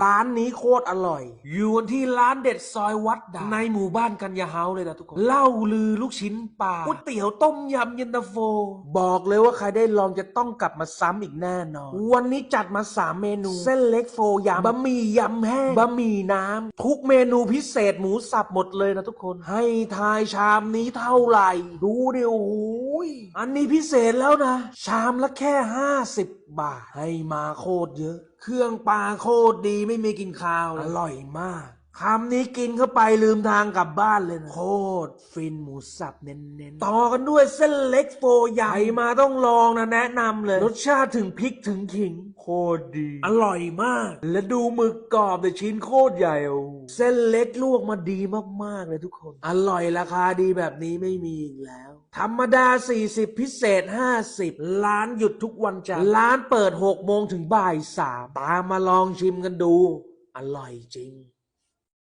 ร้านนี้โคตรอร่อย อยู่กันที่ร้านเด็ดซอยวัดดาในหมู่บ้านกัญญาเฮาส์เลยนะทุกคนเล่าลือลูกชิ้นปลาก๋วยเตี๋ยวต้มยำเย็นตาโฟ บอกเลยว่าใครได้ลองจะต้องกลับมาซ้ำอีกแน่นอน วันนี้จัดมา 3 เมนู เส้นเล็กโฟยำบะหมี่ยำแห้งบะหมี่น้ำ ทุกเมนูพิเศษหมูสับหมดเลยนะทุกคน ให้ทายชามนี้เท่าไหร่ ดูดิโอ้โหยอันนี้พิเศษแล้วนะ ชามละแค่ 50 บาท ให้มาโคตรเยอะ เครื่องปลาโคตรดีไม่มีกินข้าวเลยอร่อยมาก คำนี้กินเข้าไปลืมทางกลับบ้านเลยนะโคตรฟินหมูสับเน้นๆ ต่อกันด้วยเส้นเล็กโฟใหญ่มาต้องลองนะแนะนำเลย รสชาติถึงพริกถึงขิง โคตรดี อร่อยมาก และดูหมึกกรอบแต่ชิ้นโคตรใหญ่โอ้เส้นเล็กลวกมาดีมากๆเลยทุกคน อร่อยราคาดีแบบนี้ไม่มีอีกแล้ว ธรรมดา 40 พิเศษ 50 ร้านหยุดทุกวันจันทร์ร้านเปิด6โมงถึงบ่าย3ตามมาลองชิมกันดู อร่อยจริง